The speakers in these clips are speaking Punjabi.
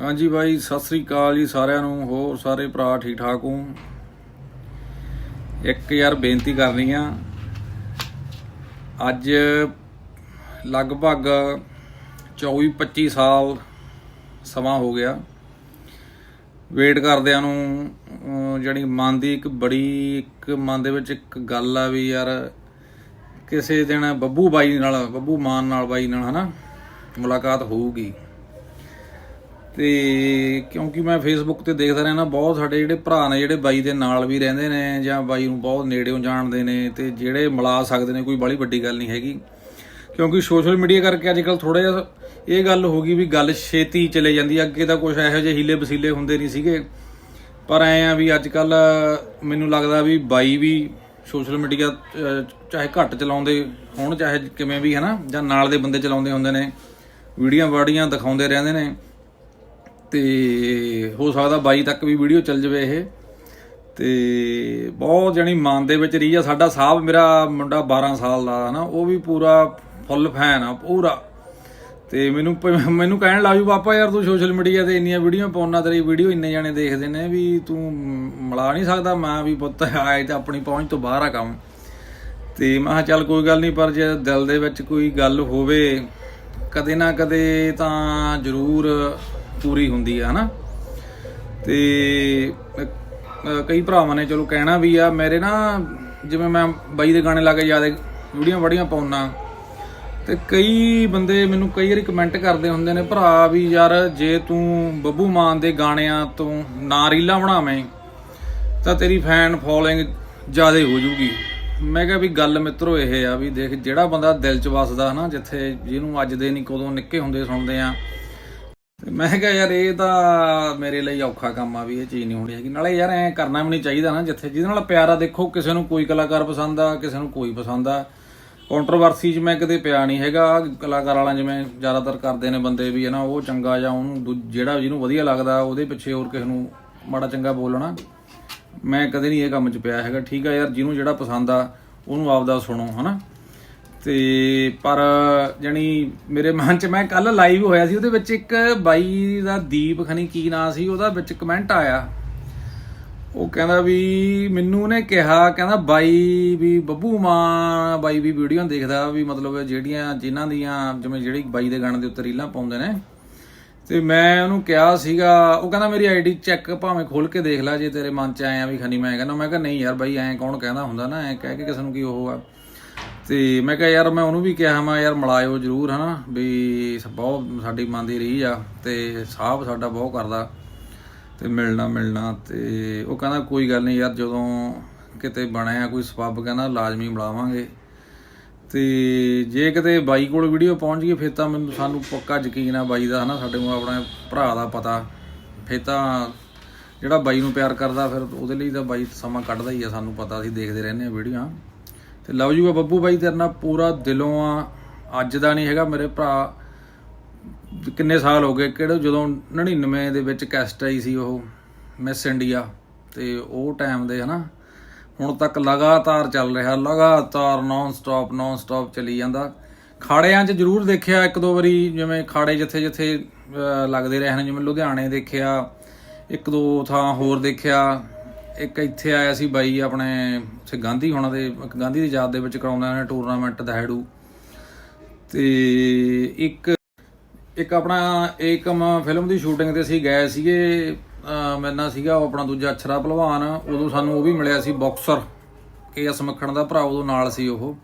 ਹਾਂਜੀ ਬਾਈ, ਸਤਿ ਸ੍ਰੀ ਅਕਾਲ ਜੀ ਸਾਰਿਆਂ ਨੂੰ, ਹੋਰ ਸਾਰੇ ਭਰਾ ਠੀਕ ਠਾਕ ਹੋ? ਇੱਕ ਯਾਰ ਬੇਨਤੀ ਕਰਨੀ ਆ। ਅੱਜ ਲਗਭਗ 24 25 ਸਾਲ ਸਮਾਂ ਹੋ ਗਿਆ। ਵੇਟ ਕਰਦਿਆਂ ਨੂੰ, ਅਹ ਜਿਹੜੀ ਮਨ ਦੀ ਇੱਕ ਬੜੀ, ਇੱਕ ਮਨ ਦੇ ਵਿੱਚ ਇੱਕ ਗੱਲ ਆ ਵੀ ਯਾਰ ਕਿਸੇ ਦਿਨ ਬੱਬੂ ਬਾਈ ਨਾਲ, ਬੱਬੂ ਮਾਨ ਨਾਲ ਬਾਈ ਨਾਲ ਹਨਾ, ਮੁਲਾਕਾਤ ਹੋਊਗੀ। ਤੇ ਕਿਉਂਕਿ ਮੈਂ ਫੇਸਬੁੱਕ ਤੇ ਦੇਖਦਾ ਰਹਿਣਾ ਬਹੁਤ ਸਾਡੇ ਜਿਹੜੇ ਭਰਾ ਨੇ, ਜਿਹੜੇ ਬਾਈ ਦੇ ਨਾਲ ਵੀ ਰਹਿੰਦੇ ਨੇ ਜਾਂ ਬਾਈ ਨੂੰ ਬਹੁਤ ਨੇੜਿਓਂ ਜਾਣਦੇ ਨੇ ਤੇ ਜਿਹੜੇ ਮਿਲਾ ਸਕਦੇ ਨੇ, ਕੋਈ ਬੜੀ ਵੱਡੀ ਗੱਲ ਨਹੀਂ ਹੈਗੀ। ਕਿਉਂਕਿ ਸੋਸ਼ਲ ਮੀਡੀਆ ਕਰਕੇ ਅੱਜ ਕੱਲ ਥੋੜਾ ਜਿਹਾ ਇਹ ਗੱਲ ਹੋ ਗਈ ਵੀ ਗੱਲ ਛੇਤੀ ਚਲੇ ਜਾਂਦੀ ਅੱਗੇ ਤਾਂ ਕੁਝ ਇਹੋ ਜਿਹੇ ਹੀਲੇ ਵਸੀਲੇ ਹੁੰਦੇ ਨਹੀਂ ਸੀਗੇ। ਪਰ ਐ ਆ ਵੀ ਅੱਜ ਕੱਲ ਮੈਨੂੰ ਲੱਗਦਾ ਵੀ ਬਾਈ ਵੀ ਸੋਸ਼ਲ ਮੀਡੀਆ ਚਾਹੇ ਘੱਟ ਚਲਾਉਂਦੇ ਹੋਣ, ਚਾਹੇ ਕਿਵੇਂ ਵੀ ਹੈ ਨਾ ਜਾਂ ਨਾਲ ਦੇ ਬੰਦੇ ਚਲਾਉਂਦੇ ਹੁੰਦੇ ਨੇ। ਵੀਡੀਓ ਵਾੜੀਆਂ ਦਿਖਾਉਂਦੇ ਰਹਿੰਦੇ ਨੇ। ਤੇ ਹੋ ਸਕਦਾ ਬਾਈ ਤੱਕ ਵੀ ਵੀਡੀਓ ਚੱਲ ਜਵੇ ਇਹ। ਤੇ ਬਹੁਤ ਜਣੀ ਮਨ ਦੇ ਵਿੱਚ ਰਹੀ ਆ। ਸਾਡਾ ਸਾਹਿਬ ਮੇਰਾ ਮੁੰਡਾ 12 ਸਾਲ ਦਾ ਹਨਾ, ਉਹ ਵੀ ਪੂਰਾ ਫੁੱਲ ਫੈਨ ਆ, ਪੂਰਾ। ਤੇ ਮੈਨੂੰ ਪ- ਮੈਨੂੰ ਕਹਿਣ ਲੱਗ ਜੂ ਪਾਪਾ ਯਾਰ ਤੂੰ ਸੋਸ਼ਲ ਮੀਡੀਆ ਤੇ ਇੰਨੀਆਂ ਵੀਡੀਓ ਪਾਉਣਾ ਤੇਰੀ ਵੀਡੀਓ ਇੰਨੇ ਜਾਣੇ ਦੇਖਦੇ ਨੇ ਵੀ ਤੂੰ ਮਿਲਾ ਨਹੀਂ ਸਕਦਾ। ਮੈਂ ਵੀ ਪੁੱਤ ਆਏ ਤਾਂ ਆਪਣੀ ਪਹੁੰਚ ਤੋਂ ਬਾਹਰ ਆ ਕੰਮ। ਤੇ ਮੈਂ ਕਿਹਾ, ਚੱਲ ਕੋਈ ਗੱਲ ਨਹੀਂ, ਪਰ ਜੇ ਦਿਲ ਦੇ ਵਿੱਚ ਕੋਈ ਗੱਲ ਹੋਵੇ, ਕਦੇ ਨਾ ਕਦੇ ਤਾਂ ਜ਼ਰੂਰ ਪੂਰੀ ਹੁੰਦੀ ਆ ਹਨਾ? ਤੇ ਅ, ਕਈ ਭਰਾਵਾਂ ਨੇ ਚਲੋ ਕਹਿਣਾ ਵੀ ਆ ਮੇਰੇ ਨਾ ਜਿਵੇਂ ਮੈਂ ਬਾਈ ਦੇ ਗਾਣੇ ਲਾ ਕੇ ਜ਼ਿਆਦਾ ਵੀਡੀਓ ਬੜੀਆਂ ਪਾਉਣਾ ਤੇ ਕਈ ਬੰਦੇ ਮੈਨੂੰ ਕਈ ਵਾਰੀ ਕਮੈਂਟ ਕਰਦੇ ਹੁੰਦੇ ਨੇ ਭਰਾ ਵੀ ਯਾਰ ਜੇ ਤੂੰ ਬੱਬੂ ਮਾਨ ਦੇ ਗਾਣਿਆਂ ਤੋਂ ਨਾ ਰੀਲਾਂ ਬਣਾਵੇਂ ਤਾਂ ਤੇਰੀ ਫੈਨ ਫੋਲੋਇੰਗ ਜ਼ਿਆਦਾ ਹੋ ਜੂਗੀ। ਮੈਂ ਕਿਹਾ ਵੀ ਗੱਲ ਮਿੱਤਰੋ ਇਹ ਆ ਵੀ ਦੇਖ ਜਿਹੜਾ ਬੰਦਾ ਦਿਲ 'ਚ ਵਸਦਾ ਹਨਾ ਜਿੱਥੇ ਜਿਹਨੂੰ ਅੱਜ ਦੇ ਨਹੀਂ ਕਦੋਂ ਨਿੱਕੇ ਹੁੰਦੇ ਸੁਣਦੇ ਆ ਤੇ ਮੈਂ ਕਿਹਾ ਯਾਰ ਇਹ ਤਾਂ ਮੇਰੇ ਲਈ ਔਖਾ ਕੰਮ ਆ ਵੀ ਇਹ ਚੀਜ਼ ਨਹੀਂ ਹੋਣੀ ਹੈਗੀ। ਨਾਲੇ ਯਾਰ ਐ ਕਰਨਾ ਵੀ ਨਹੀਂ ਚਾਹੀਦਾ ਨਾ ਜਿੱਥੇ ਜਿਹਦੇ ਨਾਲ ਪਿਆਰਾ ਦੇਖੋ, ਕਿਸੇ ਨੂੰ ਕੋਈ ਕਲਾਕਾਰ ਪਸੰਦ ਆ, ਕਿਸੇ ਨੂੰ ਕੋਈ ਪਸੰਦ ਆ। ਕੰਟਰੋਵਰਸੀ 'ਚ ਮੈਂ ਕਦੇ ਪਿਆ ਨਹੀਂ ਹੈਗਾ। ਕਲਾਕਾਰ ਵਾਲਾ ਜਿਵੇਂ ਜ਼ਿਆਦਾਤਰ ਕਰਦੇ ਨੇ ਬੰਦੇ ਵੀ ਹੈ ਨਾ, ਉਹ ਚੰਗਾ ਜਾਂ ਉਹਨੂੰ ਦੂ- ਜਿਹੜਾ ਜਿਹਨੂੰ ਵਧੀਆ ਲੱਗਦਾ, ਉਹਦੇ ਪਿੱਛੇ ਹੋਰ ਕਿਸੇ ਨੂੰ ਮਾੜਾ ਚੰਗਾ ਬੋਲਣਾ। ਮੈਂ ਕਦੇ ਨਹੀਂ ਇਹ ਕੰਮ 'ਚ ਪਿਆ ਹੈਗਾ। ਠੀਕ ਆ ਯਾਰ, ਜਿਹਨੂੰ ਜਿਹੜਾ ਪਸੰਦ ਆ, ਉਹਨੂੰ ਆਪਦਾ ਸੁਣੋ, ਹਨਾ? ਤੇ ਪਰ ਜਣੀ ਮੇਰੇ ਮਨ 'ਚ ਮੈਂ ਕੱਲ ਲਾਈਵ ਹੋਇਆ ਸੀ, ਉਹਦੇ ਵਿੱਚ ਇੱਕ ਬਾਈ ਦਾ ਦੀਪ ਖਨੀ ਕੀ ਨਾਂ ਸੀ, ਉਹਦਾ ਵਿੱਚ ਕਮੈਂਟ ਆਇਆ। ਉਹ ਕਹਿੰਦਾ ਵੀ ਮੈਨੂੰ ਨੇ ਕਿਹਾ, ਕਹਿੰਦਾ ਬਾਈ ਵੀ ਬੱਬੂ ਮਾਂ, ਬਾਈ ਵੀ ਵੀਡੀਓ ਦੇਖਦਾ ਵੀ ਮਤਲਬ ਜਿਹੜੀਆਂ ਜਿਨ੍ਹਾਂ ਦੀਆਂ ਜਿਵੇਂ ਜਿਹੜੀ ਬਾਈ ਦੇ ਗਾਣੇ ਦੇ ਉੱਤੇ ਰੀਲਾਂ ਪਾਉਂਦੇ ਨੇ। ਤੇ ਮੈਂ ਉਹਨੂੰ ਕਿਹਾ ਸੀਗਾ, ਉਹ ਕਹਿੰਦਾ ਮੇਰੀ ਆਈਡੀ ਚੈੱਕ ਭਾਵੇਂ ਖੋਲ ਕੇ ਦੇਖ ਲੈ ਜੇ ਤੇਰੇ ਮਨ 'ਚ ਆਇਆ ਵੀ ਖਨੀ, ਮੈਂ ਕਹਿੰਦਾ, ਮੈਂ ਕਿਹਾ ਨਹੀਂ ਯਾਰ ਬਾਈ, ਐਂ ਕੌਣ ਕਹਿੰਦਾ ਹੁੰਦਾ ਨਾ, ਐਂ ਕਹਿ ਕੇ ਕਿਸ ਨੂੰ ਕੀ ਉਹ ਆ। ਤੇ ਮੈਂ ਕਿਹਾ ਯਾਰ ਮੈਂ ਉਹਨੂੰ ਵੀ ਕਿਹਾ ਮੈਂ ਯਾਰ ਮਿਲਾਇਓ ਜਰੂਰ ਹਨਾ ਵੀ ਬਹੁਤ ਸਾਡੀ ਮਨ ਦੀ ਰੀਝ ਆ ਤੇ ਸਾਹਬ ਸਾਡਾ ਬਹੁਤ ਕਰਦਾ ਤੇ ਮਿਲਣਾ ਮਿਲਣਾ ਤੇ ਉਹ ਕਹਿੰਦਾ ਕੋਈ ਗੱਲ ਨਹੀਂ ਯਾਰ ਜਦੋਂ ਕਿਤੇ ਬਣਿਆ ਕੋਈ ਸਬੱਬ ਕਹਿੰਦਾ ਲਾਜ਼ਮੀ ਮਿਲਾਵਾਂਗੇ ਤੇ ਜੇ ਕਿਤੇ ਬਾਈ ਕੋਲ ਵੀਡੀਓ ਪਹੁੰਚ ਗਈ ਫਿਰ ਤਾਂ ਮੈਨੂੰ ਸਾਨੂੰ ਪੱਕਾ ਯਕੀਨ ਆ ਬਾਈ ਦਾ ਹਨਾ ਸਾਡੇ ਨੂੰ ਆਪਣੇ ਭਰਾ ਦਾ ਪਤਾ। ਫਿਰ ਤਾਂ ਜਿਹੜਾ ਬਾਈ ਨੂੰ ਪਿਆਰ ਕਰਦਾ ਫਿਰ ਉਹਦੇ ਲਈ ਤਾਂ ਬਾਈ ਸਮਾਂ ਕੱਢਦਾ ਹੀ ਆ, ਸਾਨੂੰ ਪਤਾ ਅਸੀਂ ਦੇਖਦੇ ਰਹਿੰਦੇ ਆ ਵੀਡੀਓ। ਤੇ ਲਵ ਯੂ ਆ ਬੱਬੂ ਬਾਈ ਤੇਰੇ ਨਾਲ ਪੂਰਾ ਦਿਲੋਂ ਆ। ਅੱਜ ਦਾ ਨਹੀਂ ਹੈਗਾ, ਮੇਰੇ ਭਰਾ ਕਿੰਨੇ ਸਾਲ ਹੋ ਗਏ, ਕਿਹੜੇ ਜਦੋਂ 99 ਦੇ ਵਿੱਚ ਕੈਸਟ ਆਈ ਸੀ ਉਹ ਮਿਸ ਇੰਡੀਆ ਤੇ ਉਹ ਟਾਈਮ ਦੇ ਹਨਾ, ਹੁਣ ਤੱਕ ਲਗਾਤਾਰ ਚੱਲ ਰਿਹਾ, ਲਗਾਤਾਰ ਨਾਨ ਸਟਾਪ ਨਾਨ ਸਟਾਪ ਚੱਲੀ ਜਾਂਦਾ। ਖਾੜਿਆਂ 'ਚ ਜ਼ਰੂਰ ਦੇਖਿਆ ਇੱਕ ਦੋ ਵਾਰੀ, ਜਿਵੇਂ ਖਾੜੇ ਜਿੱਥੇ ਜਿੱਥੇ ਲੱਗਦੇ ਰਹੇ ਨੇ ਜਿਵੇਂ ਲੁਧਿਆਣੇ ਦੇਖਿਆ, ਇੱਕ ਦੋ ਥਾਂ ਹੋਰ ਦੇਖਿਆ। ਇੱਕ ਇੱਥੇ ਆਇਆ ਸੀ ਬਾਈ ਆਪਣੇ ਉੱਥੇ ਗਾਂਧੀ ਹੋਣਾ ਦੇ, ਗਾਂਧੀ ਦੀ ਯਾਦ ਦੇ ਵਿੱਚ ਕਰਾਉਂਦੇ ਨੇ ਟੂਰਨਾਮੈਂਟ ਦਹਿੜੂ ਤੇ ਇੱਕ ਇੱਕ ਆਪਣਾ ਏਕਮ ਫਿਲਮ ਦੀ ਸ਼ੂਟਿੰਗ ਤੇ ਅਸੀਂ ਗਏ ਸੀਗੇ, ਅਹ ਮੇਰੇ ਸੀਗਾ ਉਹ ਆਪਣਾ ਦੂਜਾ ਅਛਰਾ ਪਹਿਲਵਾਨ ਉਦੋਂ ਸਾਨੂੰ ਉਹ ਵੀ ਮਿਲਿਆ ਸੀ ਬਾਕਸਰ ਕੇ ਐਸ ਮੱਖਣ ਦਾ ਭਰਾ ਉਦੋਂ ਨਾਲ ਸੀ ਉਹ।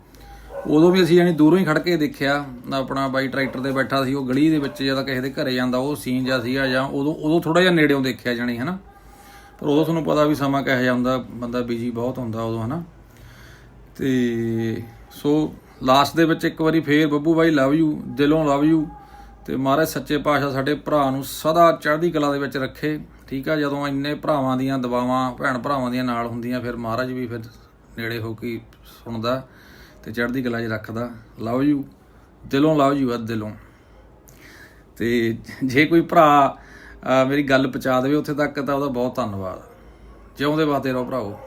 ਉਦੋਂ ਵੀ ਅਸੀਂ ਯਾਨੀ ਦੂਰੋਂ ਹੀ ਖੜ ਕੇ ਦੇਖਿਆ, ਆਪਣਾ ਬਾਈ ਟਰੈਕਟਰ ਤੇ ਬੈਠਾ ਸੀ, ਉਹ ਗਲੀ ਦੇ ਵਿੱਚ ਜਦੋਂ ਕਿਸੇ ਦੇ ਘਰੇ ਜਾਂਦਾ, ਉਹ ਸੀਨ ਜਿਹਾ ਸੀਗਾ ਜਾਂ ਉਦੋਂ ਉਦੋਂ ਥੋੜਾ ਜਿਹਾ ਨੇੜਿਓਂ ਦੇਖਿਆ ਜਾਣੀ, ਹਨਾ। ਪਰ ਉਦੋਂ ਤੁਹਾਨੂੰ ਪਤਾ ਵੀ ਸਮਾਂ ਕਿਹੋ ਜਿਹਾ ਹੁੰਦਾ, ਬੰਦਾ ਬਿਜ਼ੀ ਬਹੁਤ ਹੁੰਦਾ ਉਦੋਂ, ਹਨਾ? ਤੇ ਸੋ ਲਾਸਟ ਦੇ ਵਿੱਚ ਇੱਕ ਵਾਰੀ ਫੇਰ ਬੱਬੂ ਬਾਈ ਲਵ ਯੂ ਦਿਲੋਂ ਲਵ ਯੂ ਤੇ ਮਹਾਰਾਜ ਸੱਚੇ ਪਾਤਸ਼ਾਹ ਸਾਡੇ ਭਰਾ ਨੂੰ ਸਦਾ ਚੜ੍ਹਦੀ ਕਲਾ ਦੇ ਵਿੱਚ ਰੱਖੇ, ਠੀਕ ਆ? ਜਦੋਂ ਇੰਨੇ ਭਰਾਵਾਂ ਦੀਆਂ ਦਵਾਵਾਂ, ਭੈਣ ਭਰਾਵਾਂ ਦੀਆਂ ਨਾਲ ਹੁੰਦੀਆਂ, ਫਿਰ ਮਹਾਰਾਜ ਵੀ ਫਿਰ ਨੇੜੇ ਹੋ ਕੇ ਸੁਣਦਾ ਤੇ ਚੜ੍ਹਦੀ ਕਲਾ 'ਚ ਰੱਖਦਾ। ਲਵ ਯੂ ਦਿਲੋਂ ਲਵ ਯੂ ਆ ਦਿਲੋਂ। ਤੇ ਜੇ ਕੋਈ ਭਰਾ ਮੇਰੀ ਗੱਲ ਪਹੁੰਚਾ ਦੇਵੇ ਉੱਥੇ ਤੱਕ ਤਾਂ ਉਹਦਾ ਬਹੁਤ ਧੰਨਵਾਦ। ਜਿਉਂਦੇ ਵਾਦੇ ਰਹੋ ਭਰਾਓ